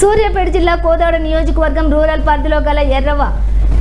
సూర్యాపేట జిల్లా కోదాడ నియోజకవర్గం రూరల్ పరిధిలో గల ఎర్రవ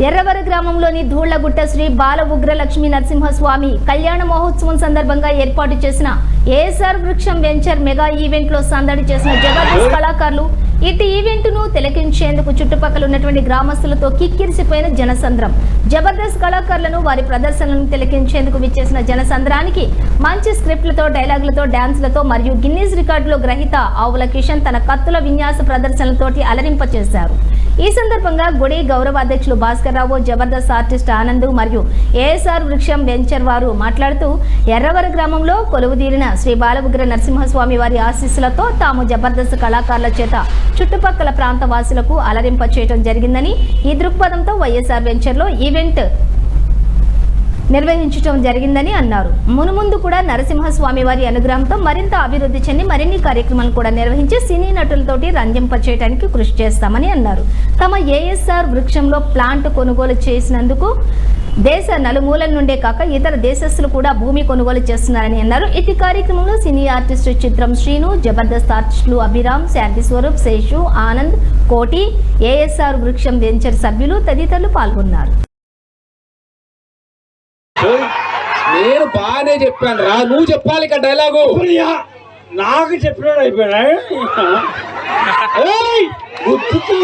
ఎర్రవర గ్రామంలోని ధూళ్ళగుట్ట శ్రీ బాల ఉగ్ర లక్ష్మీ నరసింహస్వామి కళ్యాణ మహోత్సవం సందర్భంగా ఏర్పాటు చేసిన ఏఎస్ఆర్ వృక్షం వెంచర్ మెగా ఈవెంట్లో సందడి చేసిన జబర్దస్త్ కళాకారులు ఇటు ఈవెంట్ను తిలకించేందుకు చుట్టుపక్కల ఉన్నటువంటి గ్రామస్తులతో కిక్కిరిసిపోయిన జనసంద్రం. జబర్దస్త్ కళాకారులను వారి ప్రదర్శనలను తిలకించేందుకు విచ్చేసిన జనసంద్రానికి మంచి స్క్రిప్ట్లతో డైలాగులతో డాన్సులతో మరియు గిన్నీస్ రికార్డులో గ్రహీత ఆవుల కిషన్ తన కత్తుల విన్యాస ప్రదర్శనలతోటి అలరింపచేశారు. ఈ సందర్భంగా గుడి గౌరవ అధ్యక్షులు భాస్కర్ రావు జబర్దస్త్ ఆర్టిస్ట్ ఆనంద్ మరియు ఏఎస్ఆర్ వృక్షం వెంచర్ వారు మాట్లాడుతూ ఎర్రవర గ్రామంలో కొలువుదీరిన శ్రీ బాలవుగ్ర నరసింహస్వామి వారి ఆశీస్సులతో తాము జబర్దస్త్ కళాకారుల చేత చుట్టుపక్కల ప్రాంత వాసులకు అలరింప చేయడం జరిగిందని ఈ దృక్పథంతో వైఎస్ఆర్ వెంచర్లో ఈవెంట్ నిర్వహించడం జరిగిందని అన్నారు. మునుముందు కూడా నరసింహస్వామి వారి అనుగ్రహంతో మరింత అభివృద్ధి చెంది మరిన్ని కార్యక్రమాలు కూడా నిర్వహించి సినీ నటులతోటి రంజింపచేయడానికి కృషి చేస్తామని అన్నారు. తమ ఏఎస్ఆర్ వృక్షంలో ప్లాంట్ కొనుగోలు చేసినందుకు దేశ నలుమూలల నుండే కాక ఇతర దేశస్తులు కూడా భూమి కొనుగోలు చేస్తున్నారని అన్నారు. ఇది కార్యక్రమంలో సినీ ఆర్టిస్టు చిత్రం శ్రీను జబర్దస్త్ ఆర్టిస్టులు అభిరామ్ శాంతి స్వరూప్ శేషు ఆనంద్ కోటి ఏఎస్ఆర్ వృక్షం వెంచర్ సభ్యులు తదితరులు పాల్గొన్నారు. నేను బాగానే చెప్పాను రా నువ్వు చెప్పాలి ఇక డైలాగు. నాకు చెప్పినాడు అయిపోయినా? ఏయ్, గుర్తుకి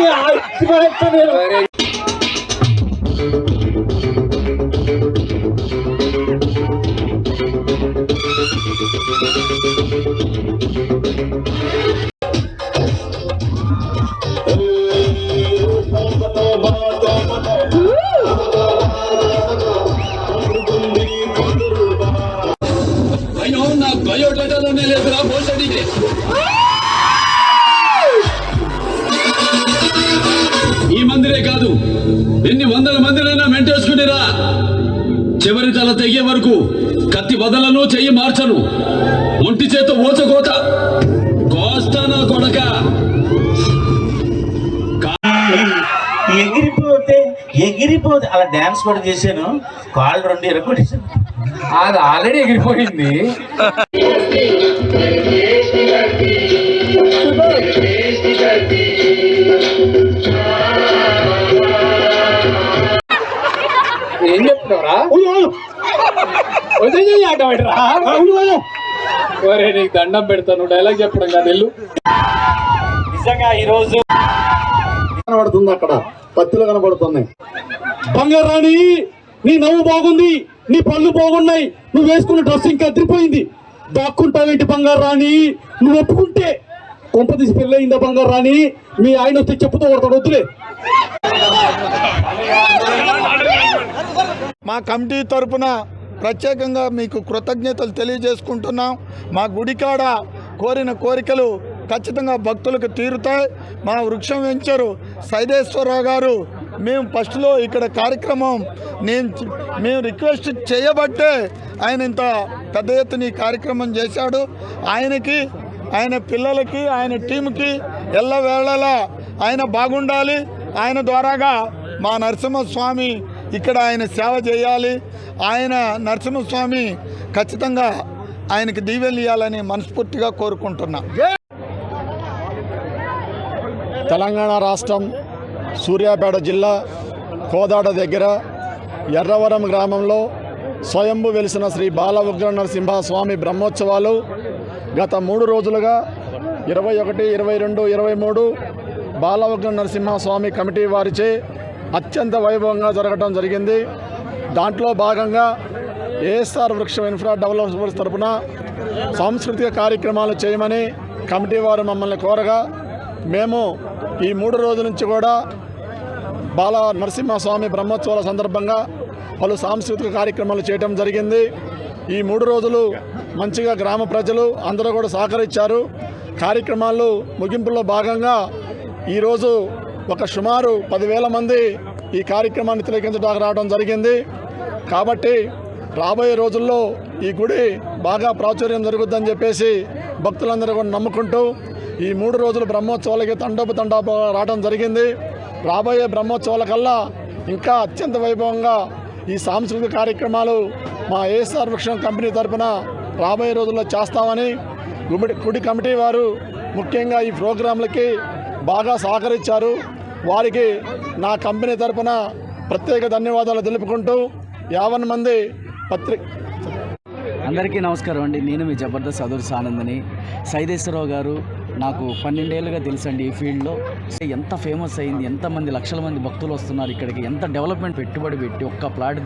చివరి తల తెగే వరకు కత్తి వదలను చెయ్యి మార్చను ఒంటి చేత ఓచకోత కోస్తానా కొడక ఎగిరిపోతే ఎగిరిపోతే అలా డాన్స్ కూడా చేశాను కాళ్ళు రెండు ఎరగొట్టేసాను అది ఆల్రెడీ ఎగిరిపోయింది ఏం చెప్తున్నావురా ఒరే నీకు దండం పెడతాను డైలాగ్ చెప్పడం కాదు వెళ్ళు. నిజంగా ఈరోజు కనబడుతుంది అక్కడ. పత్తులు కనబడుతున్నాయి. బంగారాణి నీ నవ్వు బాగుంది నీ పళ్ళు బాగున్నాయి. నువ్వు వేసుకున్న డ్రెస్ ఇంకా అదిరిపోయింది. దాక్కుంటావేంటి బంగారాణి నువ్వు ఒప్పుకుంటే కొంప తీసి పెళ్ళయిందా బంగారాణి మీ ఆయన వస్తే చెప్పుతో కొడతాడు వద్దులే. మా కమిటీ తరపున ప్రత్యేకంగా మీకు కృతజ్ఞతలు తెలియజేసుకుంటున్నాం. మా గుడికాడ కోరిన కోరికలు ఖచ్చితంగా భక్తులకు తీరుతాయి. మా వృక్షం వెంచరు సైదేశ్వరరావు గారు మేము ఫస్ట్లో ఇక్కడ కార్యక్రమం నేను మేము రిక్వెస్ట్ చేయబట్టే ఆయన ఇంత పెద్ద ఎత్తున ఈ కార్యక్రమం చేశాడు. ఆయనకి ఆయన పిల్లలకి ఆయన టీంకి ఎల్లవేళలా ఆయన బాగుండాలి. ఆయన ద్వారాగా మా నరసింహస్వామి ఇక్కడ ఆయన సేవ చేయాలి. ఆయన నరసింహస్వామి ఖచ్చితంగా ఆయనకి దీవెలు ఇవ్వాలని మనస్ఫూర్తిగా కోరుకుంటున్నా. తెలంగాణ రాష్ట్రం సూర్యాపేట జిల్లా కోదాడ దగ్గర ఎర్రవరం గ్రామంలో స్వయంభు వెలిసిన శ్రీ బాల ఉగ్ర నరసింహ స్వామి బ్రహ్మోత్సవాలు గత మూడు రోజులుగా ఇరవై ఒకటి ఇరవై రెండు ఇరవై మూడు బాలవగ్న నరసింహస్వామి కమిటీ వారిచే అత్యంత వైభవంగా జరగడం జరిగింది. దాంట్లో భాగంగా ఏఎస్ఆర్ వృక్షం ఇన్ఫ్రా డెవలపర్స్ తరపున సాంస్కృతిక కార్యక్రమాలు చేయమని కమిటీ వారు మమ్మల్ని కోరగా మేము ఈ మూడు రోజుల నుంచి కూడా బాల నరసింహస్వామి బ్రహ్మోత్సవాల సందర్భంగా పలు సాంస్కృతిక కార్యక్రమాలు చేయడం జరిగింది. ఈ మూడు రోజులు మంచిగా గ్రామ ప్రజలు అందరూ కూడా సహకరించారు. కార్యక్రమాలు ముగింపులో భాగంగా ఈరోజు ఒక సుమారు పదివేల మంది ఈ కార్యక్రమాన్ని తిలకించడానికి రావడం జరిగింది. కాబట్టి రాబోయే రోజుల్లో ఈ గుడి బాగా ప్రాచుర్యం జరుగుద్దని చెప్పేసి భక్తులందరూ కూడా నమ్ముకుంటూ ఈ మూడు రోజులు బ్రహ్మోత్సవాలకి తండోపు తండాపు రావడం జరిగింది. రాబోయే బ్రహ్మోత్సవాల కల్లా ఇంకా అత్యంత వైభవంగా ఈ సాంస్కృతిక కార్యక్రమాలు మా ఏఎస్ఆర్ వృక్షం కంపెనీ తరపున రాబోయే రోజుల్లో చేస్తామని గుడి గుడి కమిటీ వారు ముఖ్యంగా ఈ ప్రోగ్రాంలకి బాగా సహకరించారు. వారికి నా కంపెనీ తరపున ప్రత్యేక ధన్యవాదాలు తెలుపుకుంటూ యావన్ మంది పత్రిక అందరికీ నమస్కారం అండి. నేను మీ జబర్దస్త్ అదుర్స్ ఆనందని సైదేశ్వరరావు గారు నాకు పన్నెండేళ్ళుగా తెలుసండి ఈ ఫీల్డ్లో. ఎంత ఫేమస్ అయింది ఎంతమంది లక్షల మంది భక్తులు వస్తున్నారు ఇక్కడికి ఎంత డెవలప్మెంట్ పెట్టుబడి పెట్టి ఒక్క ప్లాట్